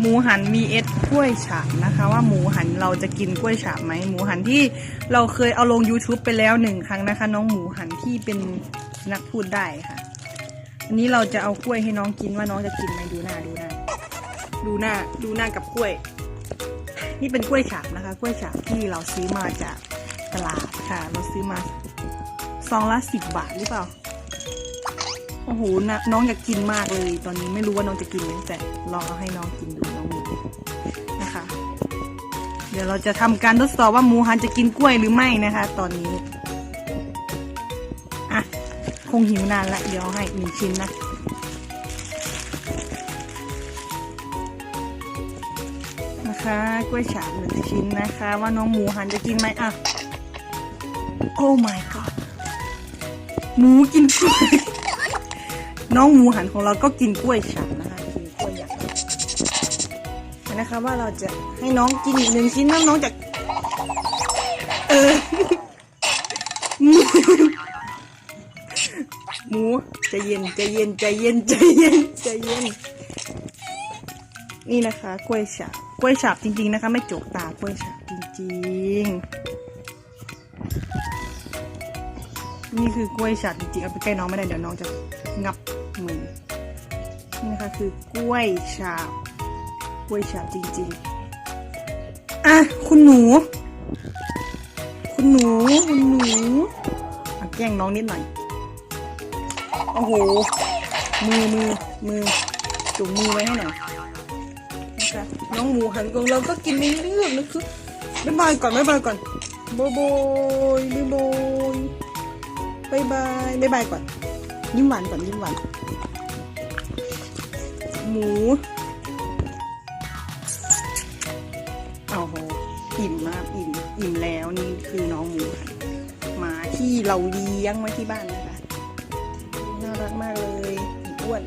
หมูหัน vs กล้วยฉาบนะคะ ว่าหมูหันเราจะกินกล้วยฉาบไหมหมูหันที่เราเคยเอาลง YouTube ไปแล้วหนึ่งครั้งนะคะ น้องหมูหันที่เป็นนักพูดได้ค่ะอันนี้เราจะเอากล้วยให้น้องกินว่าน้องจะกินไหมดูหน้าดูหน้าดูหน้าดูหน้ากับกล้วย นี่เป็นกล้วยฉาบนะคะ กล้วยฉาบที่เราซื้อมาจากตลาดค่ะ เราซื้อมาซองละสิบบาทหรือเปล่า โอ้โหนะน้องอยากกินมากเลย ตอนนี้ไม่รู้ว่าน้องจะกินไหมแต่ลองเอาให้น้องกินดูน้องมีนะคะ เดี๋ยวเราจะทำการทดสอบว่าหมูหันจะกินกล้วยหรือไม่นะคะ ตอนนี้อะคงหิวนานละเดี๋ยวเอาให้หนึ่งชิ้นนะนะคะกล้วยฉาบหนึ่งชิ้นนะคะ ว่าน้องหมูหันจะกินไหมอะโอ้ my god หมูกินกล้วย น้องหมูหันของเราก็กินกล้วยฉาบนะคะกินกล้วยหยักษ์นะคะว่าเราจะให้น้องกินอีกหนึ่งชิ้นแล้วน้องจะเออหมูหมูใจเย็นใจเย็นใจเย็นใจเย็นใจเย็น นี่นะคะ กล้วยฉาบกล้วยฉาบจริง ๆ นะคะ ไม่จกตากล้วยฉาบจริง ๆ นี่คือกล้วยฉาบจริงๆ เอาไปใกล้น้องไม่ได้เดี๋ยวน้องจะงับมือ นี่นะคะคือกล้วยฉาบ กล้วยฉาบจริงๆ อะคุณหนู คุณหนู คุณหนูอะแกล้งน้องนิดหน่อย โอ้โห มือมือมือจุ่มมือไว้ให้หน่อยนะคะน้องหมูหันของเราก็กินไม่เลือกนะคะบ๊ายบายก่อนบ๊ายบายก่อนโบโบยบ๊ายบาย บายบายบายบายก่อน ยิ้มหวานก่อนยิ้มหวานหมูเอาโหอิ่มมากอิ่มอิ่มแล้วนี่คือน้องหมูมาที่เราเลี้ยงไว้ที่บ้านนะคะ น่ารักมากเลยอ้วน